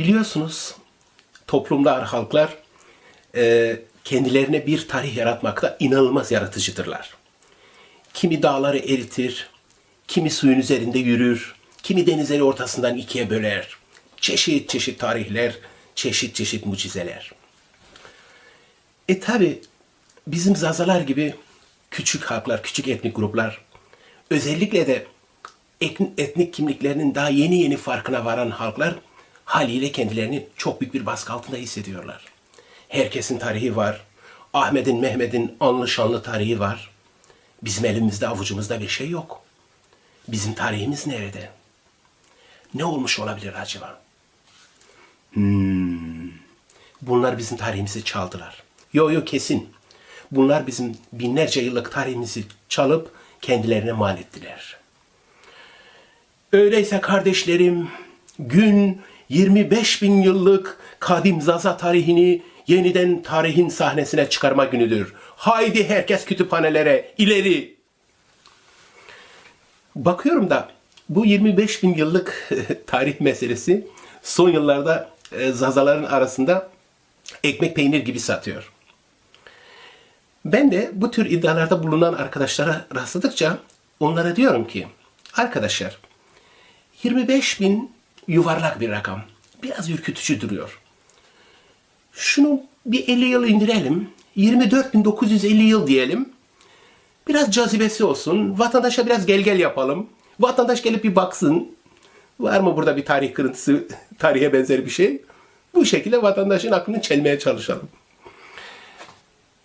Biliyorsunuz toplumlar, halklar e, kendilerine bir tarih yaratmakta inanılmaz yaratıcıdırlar. Kimi dağları eritir, kimi suyun üzerinde yürür, kimi denizleri ortasından ikiye böler. Çeşit çeşit tarihler, çeşit çeşit mucizeler. E tabi bizim Zazalar gibi küçük halklar, küçük etnik gruplar özellikle de etnik kimliklerinin daha yeni yeni farkına varan halklar haliyle kendilerini çok büyük bir baskı altında hissediyorlar. Herkesin tarihi var. Ahmet'in, Mehmet'in anlı şanlı tarihi var. Bizim elimizde avucumuzda bir şey yok. Bizim tarihimiz nerede? Ne olmuş olabilir acaba? Hmm. Bunlar bizim tarihimizi çaldılar. Yo yo kesin. Bunlar bizim binlerce yıllık tarihimizi çalıp kendilerine mal ettiler. Öyleyse kardeşlerim, gün 25 bin yıllık kadim Zaza tarihini yeniden tarihin sahnesine çıkarma günüdür. Haydi herkes kütüphanelere, ileri! Bakıyorum da bu 25 bin yıllık tarih meselesi son yıllarda e, Zazaların arasında ekmek peynir gibi satıyor. Ben de bu tür iddialarda bulunan arkadaşlara rastladıkça onlara diyorum ki arkadaşlar 25 bin yuvarlak bir rakam. Biraz ürkütücü duruyor. Şunu bir 50 yıl indirelim. 24.950 yıl diyelim. Biraz cazibesi olsun. Vatandaşa biraz gel gel yapalım. Vatandaş gelip bir baksın. Var mı burada bir tarih kırıntısı, tarihe benzer bir şey? Bu şekilde vatandaşın aklını çelmeye çalışalım.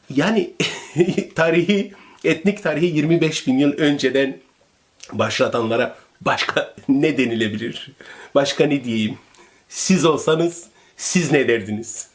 Yani tarihi, etnik tarihi 25 bin yıl önceden başlatanlara başka ne denilebilir? Başka ne diyeyim? Siz olsanız siz ne derdiniz?